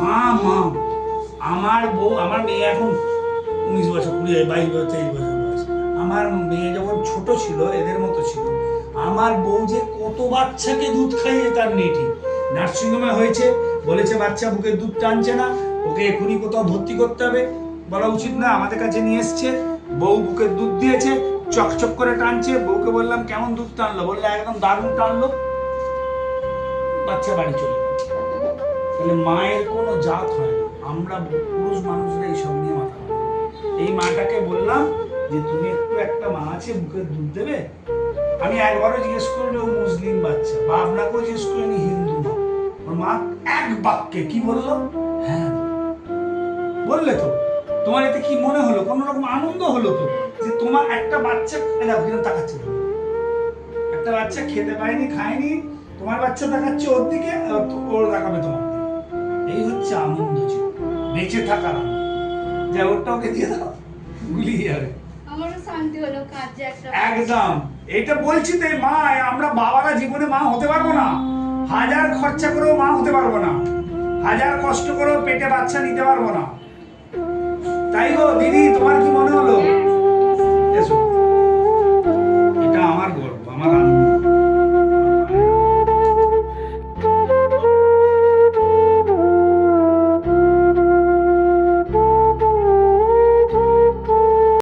মা মা, আমার বউ, আমার মেয়ে এখন উনিশ বছর, কুড়ি, বাইশ বছর, তেইশ বছর বয়স। আমার মেয়ে যখন ছোট ছিল, এদের মতো ছিল। আমার বউ যে কত বাচ্চাকে দুধ খাইয়ে তার নেই ঠিক নার্সিংহোমে হয়েছে, বলেছে বাচ্চা বুকের দুধ টানছে না, ওকে এখনই কোথাও ভর্তি করতে হবে। বলা উচিত না, আমাদের কাছে নিয়ে এসছে, বউ বুকের দুধ দিয়েছে, চকচক করে টানছে, বউকে বললাম, কেমন দুধ টানলো? বললে, একদম দারুণ টানলো। বাচ্চা বাড়ি চলে তাহলে মায়ের কোনো জাত হয় না। আমরা পুরুষ মানুষরা এইসব নিয়ে মাথা এই মাটাকে বললাম যে, তুমি একটু একটা মা আছে বুকের দুধ দেবে? আমি একবারও জিজ্ঞেস করিনি ও মুসলিম বাচ্চা। বা আপনাকেও জিজ্ঞেস করিনি হিন্দু মা ওর মা এক বাক্যে কি বলল? হ্যাঁ বললে তো। তোমার এতে কি মনে হলো? কোনো রকম আনন্দ হলো তো? যে, তোমার একটা বাচ্চা দেখো কিরম তাকাচ্ছে একটা বাচ্চা খেতে পায়নি, খায়নি, তোমার বাচ্চা দেখাচ্ছে ওর দিকে ওর দেখাবে তোমার এই হচ্ছে আনন্দ বেঁচে থাকার আনন্দ। যা ওরটা ওকে দিয়ে দাও। গুলিয়ে যাবে। একদম। এটা বলছি তো মা আমরা বাবারা জীবনে মা হতে পারব না। হাজার খরচা করেও মা হতে পারব না। হাজার কষ্ট করেও পেটে বাচ্চা নিতে পারব না। তাই গো দিদি তোমার